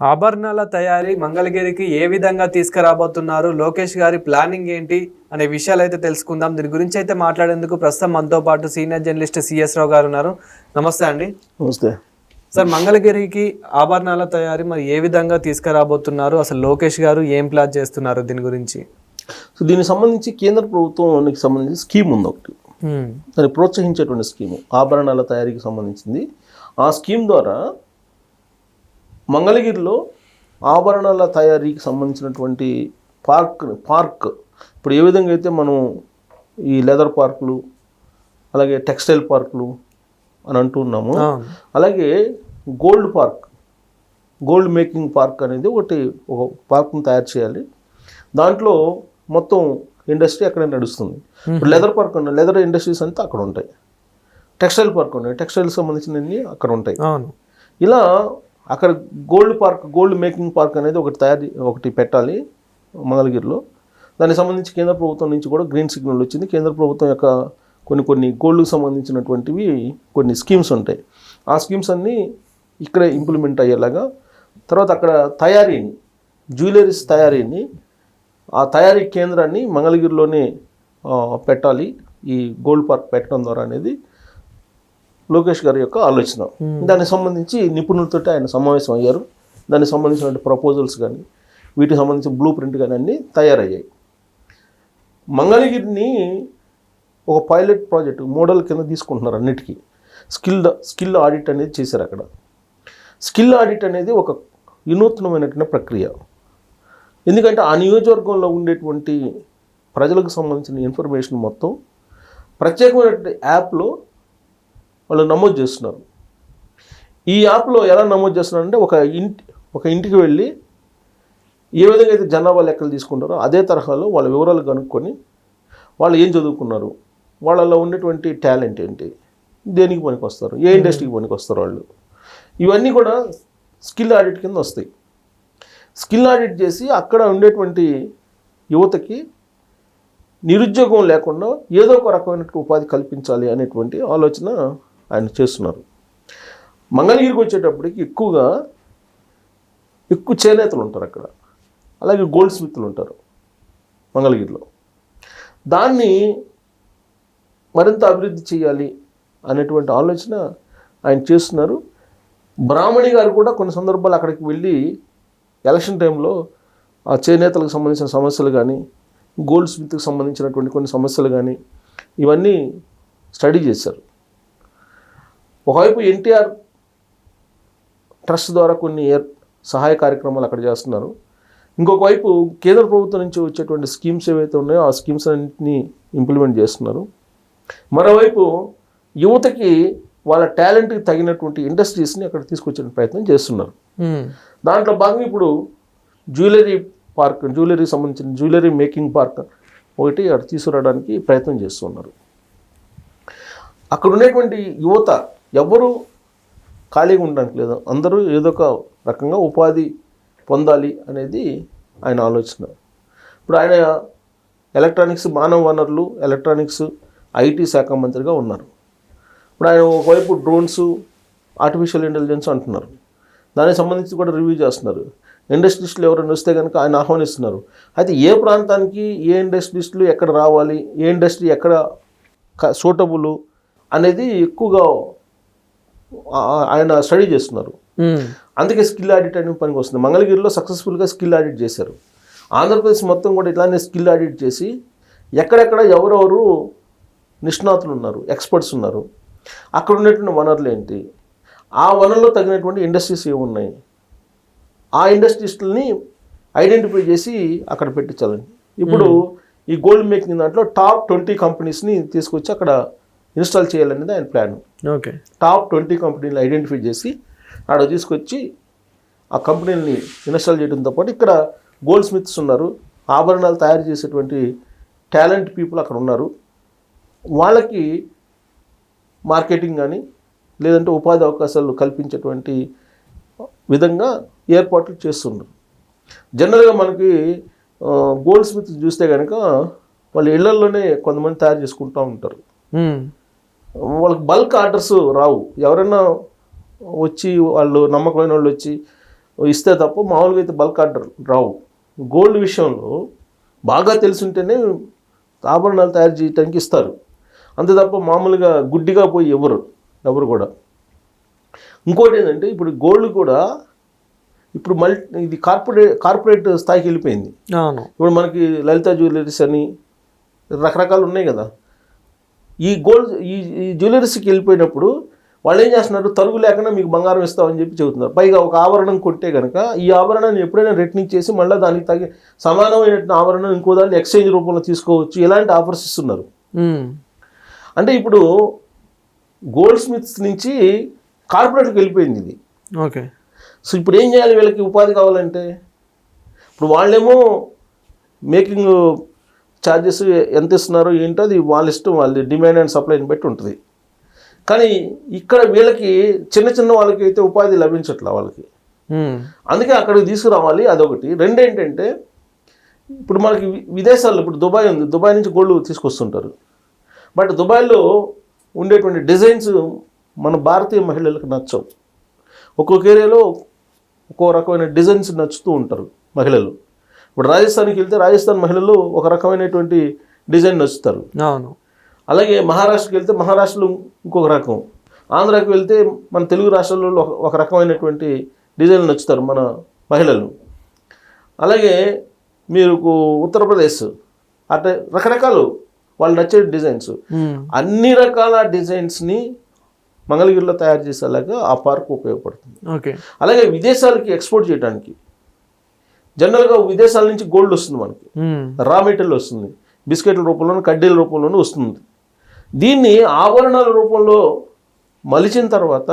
ఆభరణాల తయారీ మంగళగిరికి ఏ విధంగా తీసుకురాబోతున్నారు? లోకేష్ గారి ప్లానింగ్ ఏంటి? అనే విషయాలు అయితే తెలుసుకుందాం. దీని గురించి అయితే మాట్లాడేందుకు ప్రస్తుతం మనతో పాటు సీనియర్ జర్నలిస్ట్ సిఎస్ రావు గారు ఉన్నారు. నమస్తే అండి. నమస్తే. సార్ మంగళగిరికి ఆభరణాల తయారీ మరి ఏ విధంగా తీసుకురాబోతున్నారు? అసలు లోకేష్ గారు ఏం ప్లాన్ చేస్తున్నారు దీని గురించి? సో దీనికి సంబంధించి కేంద్ర ప్రభుత్వానికి సంబంధించి స్కీమ్ ఉంది ఒకటి. దాన్ని ప్రోత్సహించేటువంటి స్కీము ఆభరణాల తయారీకి సంబంధించింది. ఆ స్కీమ్ ద్వారా మంగళగిరిలో ఆభరణాల తయారీకి సంబంధించినటువంటి పార్క్ పార్క్. ఇప్పుడు ఏ విధంగా అయితే మనం ఈ లెదర్ పార్కులు అలాగే టెక్స్టైల్ పార్కులు అని అంటున్నాము. అలాగే gold park. Gold making park అనేది ఒకటి ఒక పార్క్ని తయారు చేయాలి. దాంట్లో మొత్తం ఇండస్ట్రీ అక్కడే నడుస్తుంది. ఇప్పుడు లెదర్ పార్క్ ఉన్నాయి లెదర్ ఇండస్ట్రీస్ అంతా అక్కడ ఉంటాయి. టెక్స్టైల్ పార్క్ ఉన్నాయి. టెక్స్టైల్ సంబంధించినవి అక్కడ ఉంటాయి. ఇలా అక్కడ gold park gold making park అనేది ఒకటి తయారు ఒకటి పెట్టాలి మంగళగిరిలో. దానికి సంబంధించి కేంద్ర ప్రభుత్వం నుంచి కూడా గ్రీన్ సిగ్నల్ వచ్చింది. కేంద్ర ప్రభుత్వం యొక్క కొన్ని కొన్ని గోల్డ్కి సంబంధించినటువంటివి కొన్ని స్కీమ్స్ ఉంటాయి. ఆ స్కీమ్స్ అన్నీ ఇక్కడే ఇంప్లిమెంట్ అయ్యేలాగా. తర్వాత అక్కడ తయారీని జ్యువెలరీస్ తయారీని ఆ తయారీ కేంద్రాన్ని మంగళగిరిలోనే పెట్టాలి. ఈ గోల్డ్ పార్క్ పెట్టడం ద్వారా అనేది. లోకేష్ గారి యొక్క ఆలోచన. దానికి సంబంధించి నిపుణులతో ఆయన సమావేశం అయ్యారు. దానికి సంబంధించిన ప్రపోజల్స్ కానీ వీటికి సంబంధించిన బ్లూ ప్రింట్ కానీ అన్నీ తయారయ్యాయి. మంగళగిరిని ఒక పైలట్ ప్రాజెక్ట్ మోడల్ కింద తీసుకుంటున్నారు అన్నిటికీ. స్కిల్ స్కిల్ ఆడిట్ అనేది చేశారు అక్కడ. స్కిల్ ఆడిట్ అనేది ఒక వినూత్నమైనటువంటి ప్రక్రియ. ఎందుకంటే ఆ నియోజకవర్గంలో ఉండేటువంటి ప్రజలకు సంబంధించిన ఇన్ఫర్మేషన్ మొత్తం ప్రత్యేకమైనటువంటి యాప్లో వాళ్ళు నమోదు చేస్తున్నారు. ఈ యాప్లో ఎలా నమోదు చేస్తున్నారంటే ఒక ఇంటి ఒక ఇంటికి వెళ్ళి ఏ విధంగా అయితే జనాభా లెక్కలు తీసుకుంటారో అదే తరహాలో వాళ్ళ వివరాలు కనుక్కొని వాళ్ళు ఏం చదువుకున్నారు వాళ్ళలో ఉండేటువంటి టాలెంట్ ఏంటి దేనికి పనికి వస్తారు ఏ ఇండస్ట్రీకి పనికి వస్తారు వాళ్ళు. ఇవన్నీ కూడా స్కిల్ ఆడిట్ కింద వస్తాయి. స్కిల్ ఆడిట్ చేసి అక్కడ ఉండేటువంటి యువతకి నిరుద్యోగం లేకుండా ఏదో ఒక రకమైన ఉపాధి కల్పించాలి అనేటువంటి ఆలోచన ఆయన చేస్తున్నారు. మంగళగిరికి వచ్చేటప్పటికి ఎక్కువగా ఎక్కువ చేనేతలు ఉంటారు అక్కడ. అలాగే గోల్డ్ స్మిత్లు ఉంటారు మంగళగిరిలో. దాన్ని మరింత అభివృద్ధి చేయాలి అనేటువంటి ఆలోచన ఆయన చేస్తున్నారు. బ్రాహ్మణి గారు కూడా కొన్ని సందర్భాలు అక్కడికి వెళ్ళి ఎలక్షన్ టైంలో ఆ చేనేతలకు సంబంధించిన సమస్యలు కానీ గోల్డ్ స్మిత్కి సంబంధించినటువంటి కొన్ని సమస్యలు కానీ ఇవన్నీ స్టడీ చేశారు. ఒకవైపు ఎన్టీఆర్ ట్రస్ట్ ద్వారా కొన్ని సహాయ కార్యక్రమాలు అక్కడ చేస్తున్నారు. ఇంకొక వైపు కేంద్ర ప్రభుత్వం నుంచి వచ్చేటువంటి స్కీమ్స్ ఏవైతే ఉన్నాయో ఆ స్కీమ్స్ అన్నింటినీ ఇంప్లిమెంట్ చేస్తున్నారు. మరోవైపు యువతకి వాళ్ళ టాలెంట్కి తగినటువంటి ఇండస్ట్రీస్ని అక్కడ తీసుకొచ్చే ప్రయత్నం చేస్తున్నారు. దాంట్లో భాగంగా ఇప్పుడు జ్యువెలరీ పార్క్ జ్యువెలరీ సంబంధించిన జ్యువెలరీ మేకింగ్ పార్క్ ఒకటి అక్కడ తీసుకురావడానికి ప్రయత్నం చేస్తున్నారు. అక్కడ ఉన్నటువంటి యువత ఎవ్వరూ ఖాళీగా ఉండడానికి లేదు. అందరూ ఏదో ఒక రకంగా ఉపాధి పొందాలి అనేది ఆయన ఆలోచన. ఇప్పుడు ఆయన ఎలక్ట్రానిక్స్ మానవ వనరులు ఎలక్ట్రానిక్స్ ఐటీ శాఖ మంత్రిగా ఉన్నారు. ఇప్పుడు ఆయన ఒకవైపు డ్రోన్స్ ఆర్టిఫిషియల్ ఇంటెలిజెన్స్ అంటున్నారు. దానికి సంబంధించి కూడా రివ్యూ చేస్తున్నారు. ఇండస్ట్రిస్టులు ఎవరైనా వస్తే కనుక ఆయన ఆహ్వానిస్తున్నారు. అయితే ఏ ప్రాంతానికి ఏ ఇండస్ట్రిస్టులు ఎక్కడ రావాలి ఏ ఇండస్ట్రీ ఎక్కడ సూటబుల్ అనేది ఎక్కువగా ఆయన స్టడీ చేస్తున్నారు. అందుకే స్కిల్ ఆడిట్ అనే పనికి వస్తుంది. మంగళగిరిలో సక్సెస్ఫుల్గా స్కిల్ ఆడిట్ చేశారు. ఆంధ్రప్రదేశ్ మొత్తం కూడా ఇట్లానే స్కిల్ ఆడిట్ చేసి ఎక్కడెక్కడ ఎవరెవరు నిష్ణాతులు ఉన్నారు ఎక్స్పర్ట్స్ ఉన్నారు అక్కడ ఉన్నటువంటి వనరులు ఏంటి ఆ వనరులో తగినటువంటి ఇండస్ట్రీస్ ఏమున్నాయి ఆ ఇండస్ట్రీస్ని ఐడెంటిఫై చేసి అక్కడ పెట్టించాలండి ఇప్పుడు ఈ గోల్డ్ మేకింగ్ దాంట్లో టాప్ ట్వంటీ కంపెనీస్ని తీసుకొచ్చి అక్కడ ఇన్స్టాల్ చేయాలనేది ఆయన ప్లాన్. ఓకే. టాప్ ట్వంటీ కంపెనీలు ఐడెంటిఫై చేసి ఆడ తీసుకొచ్చి ఆ కంపెనీలని ఇన్స్టాల్ చేయడంతో పాటు ఇక్కడ గోల్డ్ స్మిత్స్ ఉన్నారు. ఆభరణాలు తయారు చేసేటువంటి టాలెంట్ పీపుల్ అక్కడ ఉన్నారు. వాళ్ళకి మార్కెటింగ్ కానీ లేదంటే ఉపాధి అవకాశాలు కల్పించేటువంటి విధంగా ఏర్పాట్లు చేస్తున్నారు. జనరల్గా మనకి గోల్డ్ స్మిత్ చూస్తే కనుక వాళ్ళ ఇళ్ళలోనే కొంతమంది తయారు చేసుకుంటూ ఉంటారు. వాళ్ళకి బల్క్ ఆర్డర్స్ రావు. ఎవరైనా వచ్చి వాళ్ళు నమ్మకమైన వాళ్ళు వచ్చి ఇస్తే తప్ప మామూలుగా అయితే బల్క్ ఆర్డర్ రావు. గోల్డ్ విషయంలో బాగా తెలుసుంటేనే ఆభరణాలు తయారు చేయడానికి ఇస్తారు. అంతే తప్ప మామూలుగా గుడ్డిగా పోయి ఎవరు? ఎవరు కూడా. ఇంకోటి ఏంటంటే ఇప్పుడు గోల్డ్ కూడా ఇప్పుడు మల్టీ ఇది కార్పొరేట్ కార్పొరేట్ స్థాయికి వెళ్ళిపోయింది. ఇప్పుడు మనకి లలిత జ్యువెలరీస్ అని రకరకాలు ఉన్నాయి కదా. ఈ గోల్డ్ ఈ జ్యువెలరీస్కి వెళ్ళిపోయినప్పుడు వాళ్ళు ఏం చేస్తున్నారు? తరుగు లేకుండా మీకు బంగారం ఇస్తామని చెప్పి చెబుతున్నారు. పైగా ఒక ఆభరణం కొంటే కనుక ఈ ఆభరణాన్ని ఎప్పుడైనా రిటర్నింగ్ చేసి మళ్ళీ దానికి తగి సమానమైన ఆభరణం ఇంకో దాన్ని ఎక్స్చేంజ్ రూపంలో తీసుకోవచ్చు. ఇలాంటి ఆఫర్స్ ఇస్తున్నారు. అంటే ఇప్పుడు గోల్డ్ స్మిత్స్ నుంచి కార్పొరేట్కి వెళ్ళిపోయింది ఇది. ఓకే. సో ఇప్పుడు ఏం చేయాలి వీళ్ళకి? ఉపాధి కావాలంటే? ఇప్పుడు వాళ్ళేమో మేకింగ్ ఛార్జెస్ ఎంత ఇస్తున్నారో ఏంటో అది వాళ్ళ ఇష్టం వాళ్ళ డిమాండ్ అండ్ సప్లైని బట్టి ఉంటుంది. కానీ ఇక్కడ వీళ్ళకి చిన్న చిన్న వాళ్ళకి అయితే ఉపాధి లభించట్లా వాళ్ళకి. అందుకే అక్కడికి తీసుకురావాలి అదొకటి. రెండేంటంటే ఇప్పుడు మనకి విదేశాల్లో ఇప్పుడు దుబాయ్ ఉంది. దుబాయ్ నుంచి గోల్డ్ తీసుకొస్తుంటారు. బట్ దుబాయ్లో ఉండేటువంటి డిజైన్స్ మన భారతీయ మహిళలకు నచ్చవు. ఒక్కొక్క ఏరియాలో ఒక్కో రకమైన డిజైన్స్ నచ్చుతూ ఉంటారు మహిళలు. ఇప్పుడు రాజస్థాన్కి వెళ్తే రాజస్థాన్ మహిళలు ఒక రకమైనటువంటి డిజైన్ నచ్చుతారు. అవును. అలాగే మహారాష్ట్రకి వెళ్తే మహారాష్ట్రలో ఇంకొక రకం. ఆంధ్రాకి వెళ్తే మన తెలుగు రాష్ట్రాల్లో ఒక రకమైనటువంటి డిజైన్లు నచ్చుతారు మన మహిళలు. అలాగే మీరు ఉత్తరప్రదేశ్ అట్లా రకరకాలు వాళ్ళు నచ్చే డిజైన్స్. అన్ని రకాల డిజైన్స్ని మంగళగిరిలో తయారు చేసేలాగా ఆ పార్క్ ఉపయోగపడుతుంది. ఓకే. అలాగే విదేశాలకి ఎక్స్పోర్ట్ చేయడానికి జనరల్గా విదేశాల నుంచి గోల్డ్ వస్తుంది మనకి. రా మెటీరియల్ వస్తుంది. బిస్కెట్ల రూపంలోనూ కడ్డీల రూపంలోనూ వస్తుంది. దీన్ని ఆభరణాల రూపంలో మలిచిన తర్వాత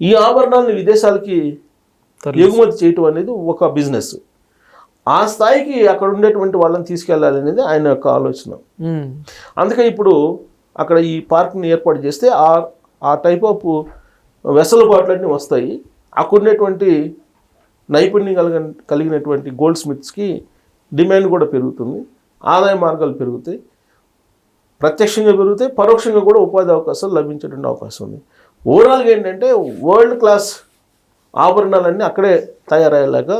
ఈ ఆభరణాలను విదేశాలకి ఎగుమతి చేయటం అనేది ఒక బిజినెస్ ఆ స్థాయికి అక్కడ ఉండేటువంటి వాళ్ళని తీసుకెళ్ళాలి అనేది ఆయన యొక్క ఆలోచన. ఉమ్. అందుకే ఇప్పుడు అక్కడ ఈ పార్క్ని ఏర్పాటు చేస్తే ఆ ఆ టైప్ ఆఫ్ వెసలుబాట్లన్నీ వస్తాయి. అక్కడ ఉండేటువంటి నైపుణ్యం కలిగిన కలిగినటువంటి గోల్డ్ స్మిత్స్కి డిమాండ్ కూడా పెరుగుతుంది ఆదాయ మార్గాలు పెరుగుతాయి ప్రత్యక్షంగా పెరుగుతాయి పరోక్షంగా కూడా ఉపాధి అవకాశాలు లభించేటువంటి అవకాశం ఉంది. ఓవరాల్గా ఏంటంటే వరల్డ్ క్లాస్ ఆభరణాలన్నీ అక్కడే తయారయ్యేలాగా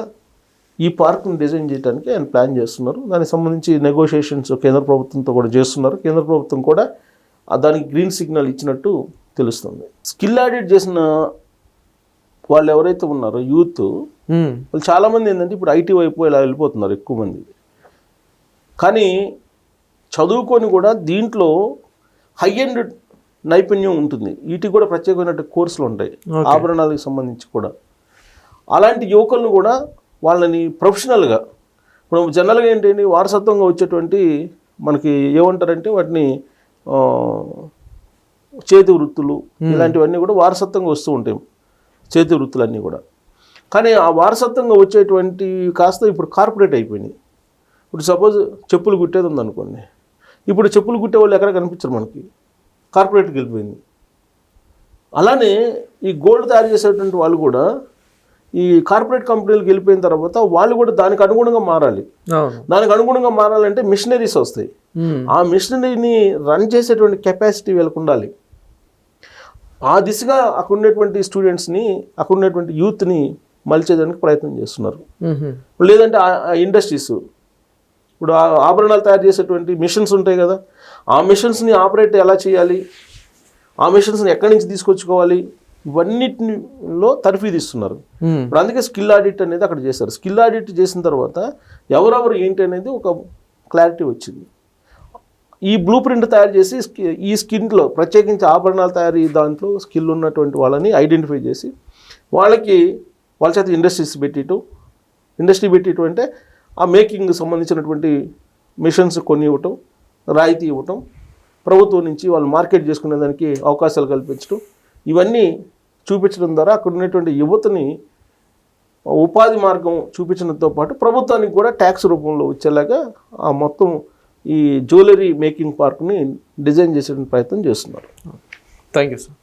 ఈ పార్క్ను డిజైన్ చేయడానికి ఆయన ప్లాన్ చేస్తున్నారు. దానికి సంబంధించి నెగోషియేషన్స్ కేంద్ర ప్రభుత్వంతో కూడా చేస్తున్నారు. కేంద్ర ప్రభుత్వం కూడా దానికి గ్రీన్ సిగ్నల్ ఇచ్చినట్టు తెలుస్తుంది. స్కిల్ ఆడిట్ చేసిన వాళ్ళు ఎవరైతే ఉన్నారో యూత్ వాళ్ళు చాలామంది ఏంటంటే ఇప్పుడు ఐటీ వైపు ఇలా వెళ్ళిపోతున్నారు ఎక్కువ మంది. కానీ చదువుకొని కూడా దీంట్లో హై ఎండ్ నైపుణ్యం ఉంటుంది. వీటికి కూడా ప్రత్యేకమైన కోర్సులు ఉంటాయి. ఆభరణాలకు సంబంధించి కూడా. అలాంటి యువకులను కూడా వాళ్ళని ప్రొఫెషనల్గా ఇప్పుడు జనరల్గా ఏంటంటే వారసత్వంగా వచ్చేటువంటి మనకి ఏమంటారంటే వాటిని చేతి వృత్తులు ఇలాంటివన్నీ కూడా వారసత్వంగా వస్తూ ఉంటాయి. చేతి వృత్తులన్నీ కూడా. కానీ ఆ వారసత్వంగా వచ్చేటువంటి కాస్త ఇప్పుడు కార్పొరేట్ అయిపోయినాయి. ఇప్పుడు సపోజ్ చెప్పులు కుట్టేది ఉందనుకోండి. ఇప్పుడు చెప్పులు కుట్టే వాళ్ళు ఎక్కడ కనిపించరు మనకి? కార్పొరేట్కి వెళ్ళిపోయింది. అలానే ఈ గోల్డ్ తయారు చేసేటువంటి వాళ్ళు కూడా ఈ కార్పొరేట్ కంపెనీలకు వెళ్ళిపోయిన తర్వాత వాళ్ళు కూడా దానికి అనుగుణంగా మారాలి. దానికి అనుగుణంగా మారాలంటే మిషనరీస్ వస్తాయి. ఆ మిషనరీని రన్ చేసేటువంటి కెపాసిటీ వీళ్ళకు ఉండాలి. ఆ దిశగా అక్కడ ఉన్నటువంటి స్టూడెంట్స్ని అక్కడ ఉన్నటువంటి యూత్ని మలిచేదానికి ప్రయత్నం చేస్తున్నారు. లేదంటే ఇండస్ట్రీస్. ఇప్పుడు ఆ ఆభరణాలు తయారు చేసేటువంటి మిషన్స్ ఉంటాయి కదా ఆ మిషన్స్ని ఆపరేట్ ఎలా చేయాలి? ఆ మిషన్స్ని ఎక్కడి నుంచి తీసుకొచ్చుకోవాలి? ఇవన్నిటిలో తర్ఫీదు ఇస్తున్నారు ఉమ్. ఇప్పుడు అందుకే స్కిల్ ఆడిట్ అనేది అక్కడ చేశారు. స్కిల్ ఆడిట్ చేసిన తర్వాత ఎవరెవరు ఏంటి అనేది ఒక క్లారిటీ వచ్చింది. ఈ బ్లూ ప్రింట్ తయారు చేసి ఈ స్కిన్లో ప్రత్యేకించి ఆభరణాలు తయారీ దాంట్లో స్కిల్ ఉన్నటువంటి వాళ్ళని ఐడెంటిఫై చేసి వాళ్ళకి వాళ్ళ చేత ఇండస్ట్రీస్ పెట్టిటు ఇండస్ట్రీ పెట్టిటు అంటే ఆ మేకింగ్ సంబంధించినటువంటి మిషన్స్ కొన్ని ఇవ్వటం రాయితీ ఇవ్వటం ప్రభుత్వం నుంచి వాళ్ళు మార్కెట్ చేసుకునే దానికి అవకాశాలు కల్పించడం ఇవన్నీ చూపించడం ద్వారా అక్కడ ఉన్నటువంటి యువతని ఉపాధి మార్గం చూపించడంతో పాటు ప్రభుత్వానికి కూడా ట్యాక్స్ రూపంలో వచ్చేలాగా ఆ మొత్తం ఈ జ్యువెలరీ మేకింగ్ పార్క్ని డిజైన్ చేసే ప్రయత్నం చేస్తున్నారు. Thank you sir